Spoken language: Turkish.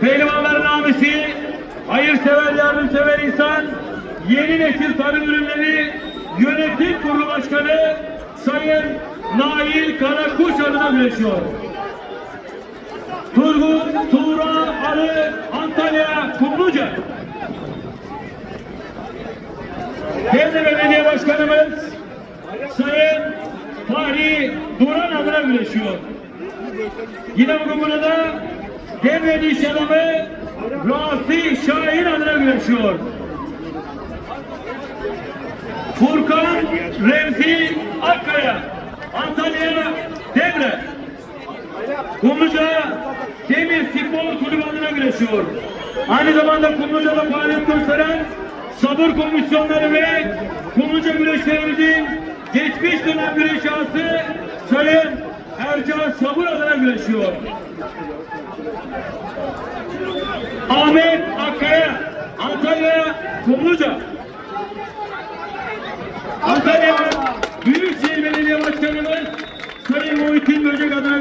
Pehlivanların amisi, hayırsever, yardımsever insan, yeni nesil tarım ürünleri yönetim kurulu başkanı Sayın Nail Karakuş adına güreşiyor. Turgut Tuğra Arı Antalya Kumluca. Devlet Belediye Başkanımız Sayın Fahri Duran adına güreşiyor. Yine bugün burada Devlet İş Adamı Rafi Şahin adına güreşiyor. Furkan Remzi Akkaya Antalya Devre Kumluca Demir Spor Kulübü adına güreşiyor. Aynı zamanda Kumluca'da faaliyet gösteren sabır komisyonları ve Kumluca güreşlerimizin geçmiş dönem güreş şahsı Sayın Ercan Sabır adına güreşiyor. Ahmet Akkaya Antalya Kumluca Antalya